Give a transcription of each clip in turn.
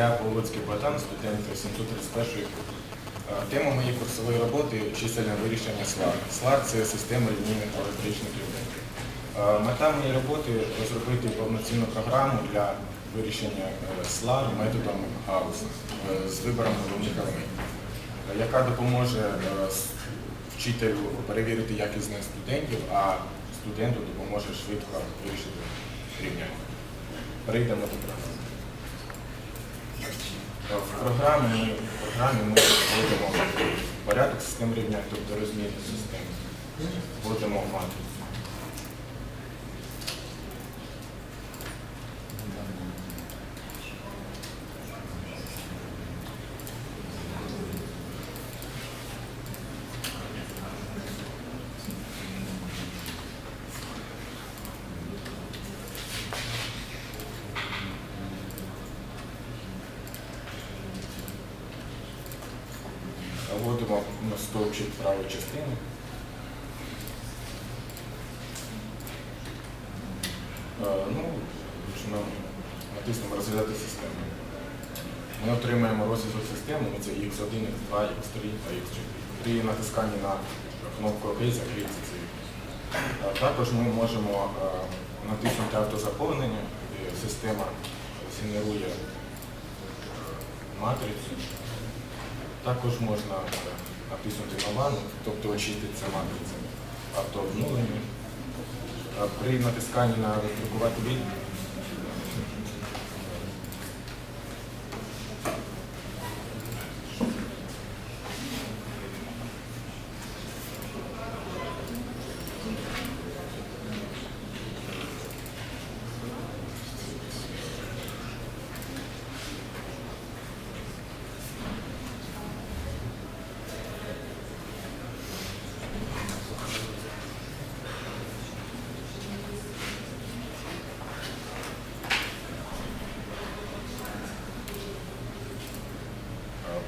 Я Полоцький Богдан, студент 731 Тема моєї курсової роботи чисельне вирішення СЛАР. СЛАР це система лінійних алгоритмічних рівнянь. Е, Мета моєї роботи розробити повноцінну програму для вирішення е, СЛАР методом Гаусса е, з вибором головних елементів, яка допоможе вчителю перевірити якість студентів, а студенту допоможе швидко вирішити рівняння. Перейдемо до програми. В програмі в програмі ми вводимо порядок систем рівня, тобто розмірні системи. Вводимо матрицю. Вводимо на стовпчик правої частини. Е, Ну, натиснемо розв'язати систему. Ми отримаємо розв'язок системи, це x1, x2, x3 та x4. При натисканні на кнопку ОК закриється цей. Також ми можемо е, натиснути автозаповнення, система згенерує е, матрицю. Також можна е, натиснути на тобто очиститься матриця автообнулення. При натисканні на роздрукувати від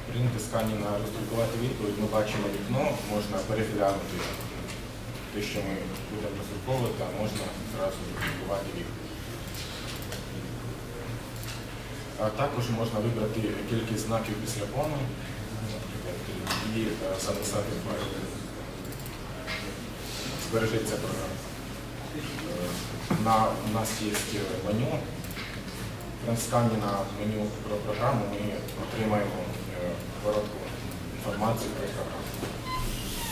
Е, При натисканні на роздрукувати відповідь ми бачимо вікно, можна переглянути те, що ми будемо роздруковувати, а можна зразу роздрукувати відповідь. А також можна вибрати кількість знаків після наприклад, і е, записати файл. Збережеться програма. Е, На, у нас є меню. При натисканні на меню про програму ми отримаємо коротку інформацію про програму.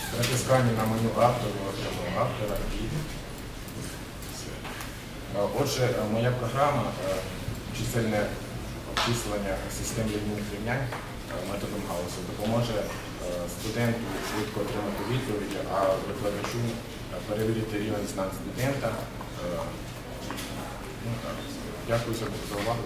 При натисканні на меню автор ми автора і все. Отже, е, моя програма е, чисельне обчислення систем лінійних рівнянь е, методом Гаусса допоможе студенту швидко отримати відповіді, а викладачу перевірити рівень знань студента. Ну, так. Дякую за увагу.